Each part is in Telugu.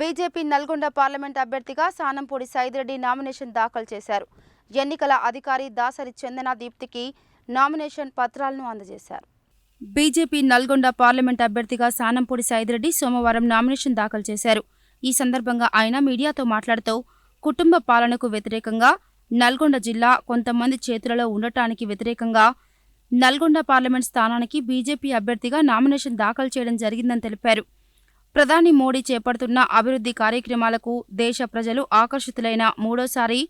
బీజేపీ నల్గొండ పార్లమెంట్ అభ్యర్థిగా సానంపూడి సైదిరెడ్డి నామినేషన్ దాఖలు చేశారు. ఎన్నికల అధికారి దాసరి చందన దీప్తికి నామినేషన్ పత్రాలను అందజేశారు. బీజేపీ నల్గొండ పార్లమెంట్ అభ్యర్థిగా సానంపూడి సైదిరెడ్డి సోమవారం నామినేషన్ దాఖలు చేశారు. ఈ సందర్భంగా ఆయన మీడియాతో మాట్లాడుతూ కుటుంబ పాలనకు వ్యతిరేకంగా నల్గొండ జిల్లా కొంతమంది చేతులలో ఉండటానికి వ్యతిరేకంగా నల్గొండ పార్లమెంట్ స్థానానికి బీజేపీ అభ్యర్థిగా నామినేషన్ దాఖలు చేయడం జరిగిందని తెలిపారు. ప్రధాని మోడీ చేపడుతున్న అభివృద్ధి కార్యక్రమాలకు దేశ ప్రజలు ఆకర్షితులైన మూడోసారి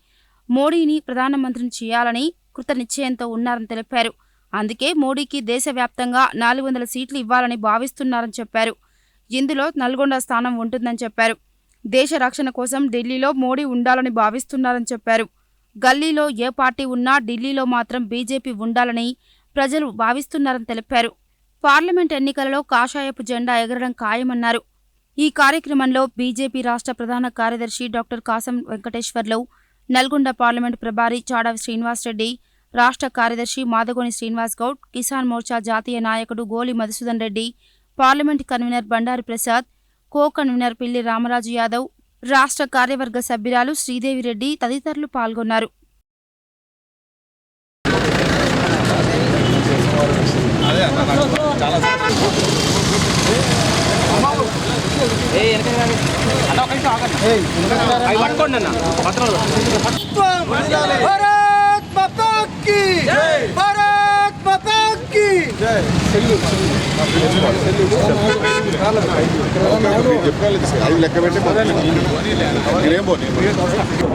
మోడీని ప్రధానమంత్రిని చేయాలని కృతనిశ్చయంతో ఉన్నారని తెలిపారు. అందుకే మోడీకి దేశవ్యాప్తంగా నాలుగు వందల సీట్లు ఇవ్వాలని భావిస్తున్నారని చెప్పారు. ఇందులో నల్గొండ స్థానం ఉంటుందని చెప్పారు. దేశ రక్షణ కోసం ఢిల్లీలో మోడీ ఉండాలని భావిస్తున్నారని చెప్పారు. గల్లీలో ఏ పార్టీ ఉన్నా ఢిల్లీలో మాత్రం బీజేపీ ఉండాలని ప్రజలు భావిస్తున్నారని తెలిపారు. పార్లమెంట్ ఎన్నికలలో కాషాయపు జెండా ఎగరడం ఖాయమన్నారు. ఈ కార్యక్రమంలో బీజేపీ రాష్ట్ర ప్రధాన కార్యదర్శి డాక్టర్ కాసం వెంకటేశ్వర్లు నల్గొండ పార్లమెంట్ ప్రభారి చాడవి శ్రీనివాసరెడ్డి రాష్ట్ర కార్యదర్శి మాదగోని శ్రీనివాస్ గౌడ్ కిసాన్ మోర్చా జాతీయ నాయకుడు Goli Madhusudan Reddy parliament convener Bandari Prasad co convener Pilli Ramaraju Yadav రాష్ట్ర కార్యవర్గ సభ్యురాలు శ్రీదేవి రెడ్డి తదితరులు పాల్గొన్నారు.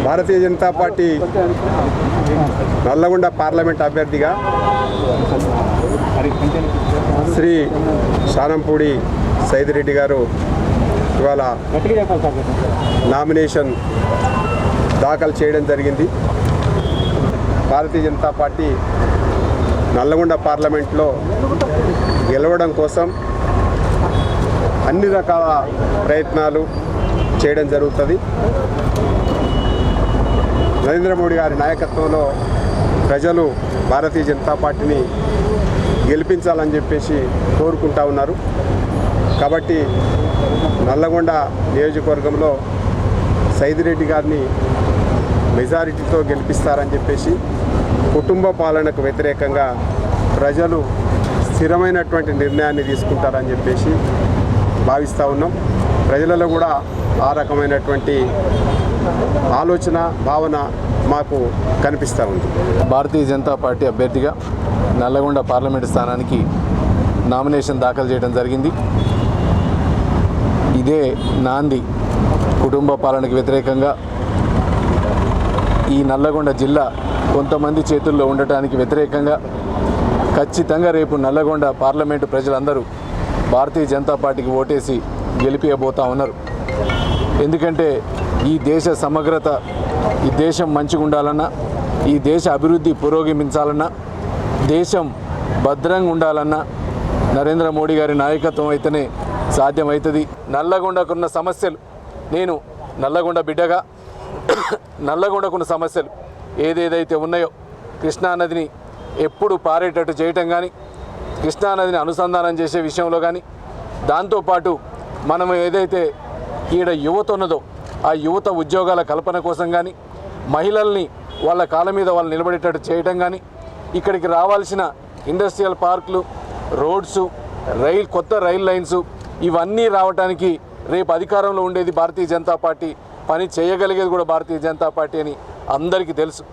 భారతీయ జనతా పార్టీ నల్లగొండ పార్లమెంట్ అభ్యర్థిగా శ్రీ సానంపూడి సైదిరెడ్డి గారు ఇవాళ నామినేషన్ దాఖలు చేయడం జరిగింది. భారతీయ జనతా పార్టీ నల్లగొండ పార్లమెంట్లో గెలవడం కోసం అన్ని రకాల ప్రయత్నాలు చేయడం జరుగుతుంది. నరేంద్ర మోడీ గారి నాయకత్వంలో ప్రజలు భారతీయ జనతా పార్టీని గెలిపించాలని చెప్పేసి కోరుకుంటా ఉన్నారు. కాబట్టి నల్లగొండ నియోజకవర్గంలో సైదిరెడ్డి గారిని మెజారిటీతో గెలిపిస్తారని చెప్పేసి కుటుంబ పాలనకు వ్యతిరేకంగా ప్రజలు స్థిరమైనటువంటి నిర్ణయాన్ని తీసుకుంటారని చెప్పేసి భావిస్తూ ఉన్నాం. ప్రజలలో కూడా ఆ రకమైనటువంటి ఆలోచన భావన మాకు కనిపిస్తూ ఉంది. భారతీయ జనతా పార్టీ అభ్యర్థిగా నల్లగొండ పార్లమెంటు స్థానానికి నామినేషన్ దాఖలు చేయడం జరిగింది. ఇదే నాంది కుటుంబ పాలనకు వ్యతిరేకంగా ఈ నల్లగొండ జిల్లా కొంతమంది చేతుల్లో ఉండటానికి వ్యతిరేకంగా ఖచ్చితంగా రేపు నల్లగొండ పార్లమెంటు ప్రజలందరూ భారతీయ జనతా పార్టీకి ఓటేసి గెలిపియబోతా ఉన్నారు. ఎందుకంటే ఈ దేశ సమగ్రత ఈ దేశం మంచిగా ఉండాలన్నా ఈ దేశ అభివృద్ధి పురోగమించాలన్నా దేశం భద్రంగా ఉండాలన్నా నరేంద్ర మోడీ గారి నాయకత్వం అయితేనే సాధ్యమవుతుంది నల్లగొండకున్న సమస్యలు నేను నల్లగొండ బిడ్డగా నల్లగొండకున్న సమస్యలు ఏదేదైతే ఉన్నాయో కృష్ణానదిని ఎప్పుడు పారేటట్టు చేయటం కానీ కృష్ణానదిని అనుసంధానం చేసే విషయంలో కానీ దాంతోపాటు మనం ఏదైతే ఈడ యువత ఉన్నదో ఆ యువత ఉద్యోగాల కల్పన కోసం కానీ మహిళల్ని వాళ్ళ కాళ్ళ మీద వాళ్ళు నిలబడేటట్టు చేయటం కానీ ఇక్కడికి రావాల్సిన ఇండస్ట్రియల్ పార్కులు రోడ్సు రైల్ కొత్త రైల్ లైన్స్ ఇవన్నీ రావడానికి రేపు అధికారంలో ఉండేది భారతీయ జనతా పార్టీ. పని చేయగలిగేది కూడా భారతీయ జనతా పార్టీ అని అందరికీ తెలుసు.